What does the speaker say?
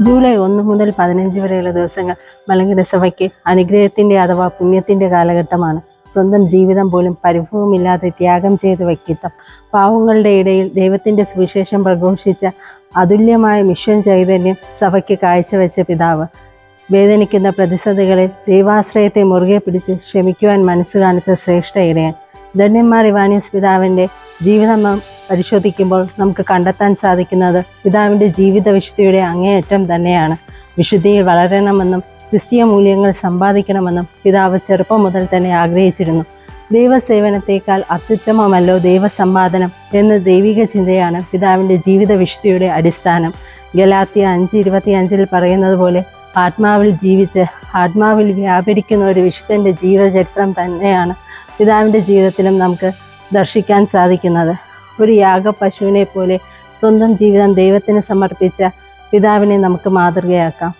July ഒന്ന് മുതൽ പതിനഞ്ച് വരെയുള്ള ദിവസങ്ങൾ മലങ്കര സഭയ്ക്ക് അനുഗ്രഹത്തിന്റെ അഥവാ പുണ്യത്തിന്റെ കാലഘട്ടമാണ്. സ്വന്തം ജീവിതം പോലും പരിഭവമില്ലാതെ ത്യാഗം ചെയ്ത വ്യക്തിത്വം. പാവങ്ങളുടെ ഇടയിൽ ദൈവത്തിന്റെ സുവിശേഷം പ്രഘോഷിച്ച അതുല്യമായ മിഷൻ ചൈതന്യം സഭയ്ക്ക് കാഴ്ചവെച്ച പിതാവ്. വേദനിക്കുന്ന പ്രതിസന്ധികളിൽ ദൈവാശ്രയത്തെ മുറുകെ പിടിച്ച് ക്ഷമിക്കുവാൻ മനസ്സ് കാണിച്ച ശ്രേഷ്ഠ ഇടയൻ. ധന്യന്മാർ ഇവാനിയസ് പിതാവിന്റെ ജീവിതം പരിശോധിക്കുമ്പോൾ നമുക്ക് കണ്ടെത്താൻ സാധിക്കുന്നത് പിതാവിന്റെ ജീവിത വിശുദ്ധിയുടെ അങ്ങേയറ്റം തന്നെയാണ്. വിശുദ്ധിയിൽ വളരണമെന്നും ക്രിസ്തീയ മൂല്യങ്ങൾ സമ്പാദിക്കണമെന്നും പിതാവ് ചെറുപ്പം മുതൽ തന്നെ ആഗ്രഹിച്ചിരുന്നു. ദൈവസേവനത്തേക്കാൾ അത്യുത്തമമല്ലോ ദൈവസമ്പാദനം എന്ന ദൈവിക ചിന്തയാണ് പിതാവിന്റെ ജീവിത വിശുദ്ധിയുടെ അടിസ്ഥാനം. ഗലാത്തിയ അഞ്ച് ഇരുപത്തി അഞ്ചിൽ പറയുന്നത് പോലെ ആത്മാവിൽ ജീവിച്ച് ആത്മാവിൽ വ്യാപരിക്കുന്ന ഒരു വിശുദ്ധന്റെ ജീവചരിത്രം തന്നെയാണ് പിതാവിന്റെ ജീവിതത്തിലും നമുക്ക് ദർശിക്കാൻ സാധിക്കുന്നത്. ഒരു യാഗ പശുവിനെ പോലെ സ്വന്തം ജീവിതം ദൈവത്തിന് സമർപ്പിച്ച പിതാവിനെ നമുക്ക് മാതൃകയാക്കാം.